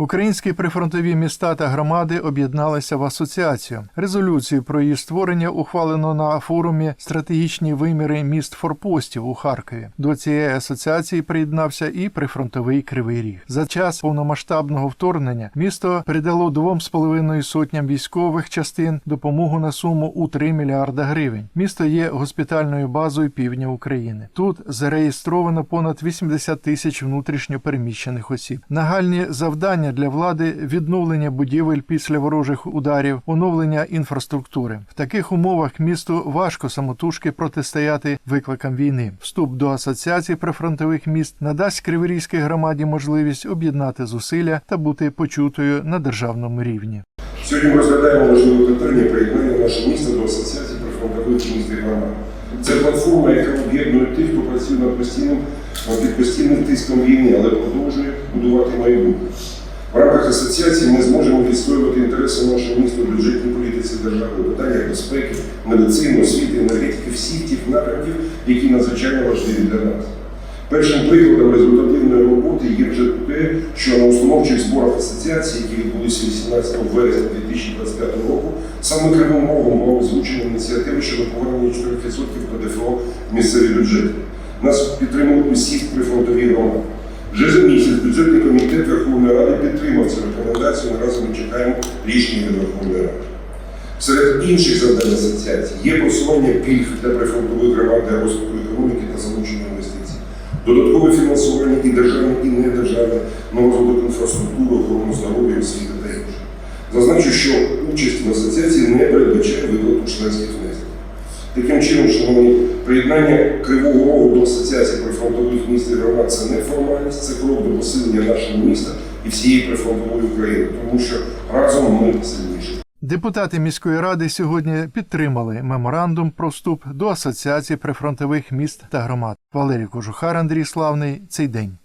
Українські прифронтові міста та громади об'єдналися в асоціацію. Резолюцію про її створення ухвалено на форумі стратегічні виміри міст форпостів у Харкові. До цієї асоціації приєднався і прифронтовий кривий ріг. За час повномасштабного вторгнення місто передало двом з половиною сотням військових частин допомогу на суму у 3 мільярда гривень. Місто є госпітальною базою півдня України. Тут зареєстровано понад 80 тисяч внутрішньо переміщених осіб. Нагальні завдання для влади відновлення будівель після ворожих ударів, оновлення інфраструктури. В таких умовах місту важко самотужки протистояти викликам війни. Вступ до асоціації прифронтових міст надасть Криворізькій громаді можливість об'єднати зусилля та бути почутою на державному рівні. Сьогодні ми розглядаємо важливе питання приєднання нашого міста до асоціації прифронтових міст громад. Це платформа, яка об'єднує тих, хто працює над постійним під постійним тиском війни, але продовжує будувати майбутнє. В рамках асоціації ми зможемо відстоювати інтереси нашого міста в бюджетній політиці держави, у питаннях безпеки, медицини, освіти, енергетики, всіх тих напрямків, які надзвичайно важливі для нас. Першим прикладом результативної роботи є вже те, що на установчих зборах асоціації, які відбулися 18 вересня 2025 року, саме Кривим Рогом було озвучено ініціативи щодо повернення 4% ПДФО в місцеві бюджети. Нас підтримали усі прифронтові громади. Вже за місяць бюджетний комітет Верховної Ради підтримав цю рекомендацію. Наразі ми чекаємо рішення Верховної Ради. Серед інших завдань асоціації є просування пільг для прифронтових громад для розвитку економіки та залучення інвестицій, додаткове фінансування і державне, і недержавне на розвиток інфраструктури, охорону здоров'я, освіти та інше. Зазначу, що участь в асоціації не передбачає виплату членських внесків. Таким чином, шановні, приєднання Кривого Рогу до асоціації прифронтових міст і громад це не формальність, це крок до посилення нашого міста і всієї прифронтової України, тому що разом ми сильніші. Депутати міської ради сьогодні підтримали меморандум про вступ до асоціації прифронтових міст та громад. Валерій Кожухар, Андрій Славний. Цей день.